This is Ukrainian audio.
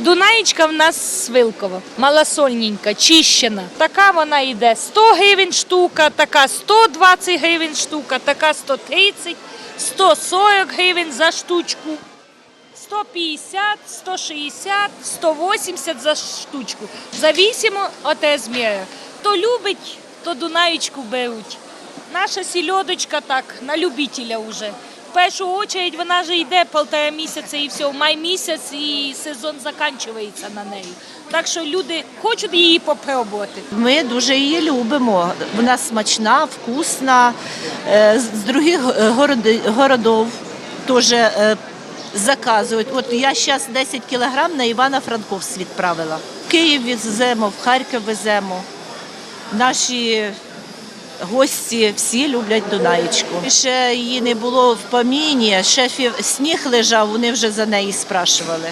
Дунаєчка в нас свилкова, малосольненька, чищена. Така вона йде 100 гривень штука, така 120 гривень штука, така 130, 140 гривень за штучку. 150, 160, 180 за штучку. Завісимо від розміру. Хто любить, то дунаєчку беруть. Наша сільодочка так, на любителя вже. Першу чергу вона вже йде полтора місяця і все, май місяць і сезон закінчується на неї. Так що люди хочуть її попробувати. Ми дуже її любимо. Вона смачна, вкусна. Е, З других городів теж е, заказують. От я зараз 10 кілограм на Івано-Франковськ відправила. В Київ веземо, в Харків веземо. Наші гості всі люблять Дунаєчку. Ще її не було в поміні, ще сніг лежав, вони вже за неї спрашували.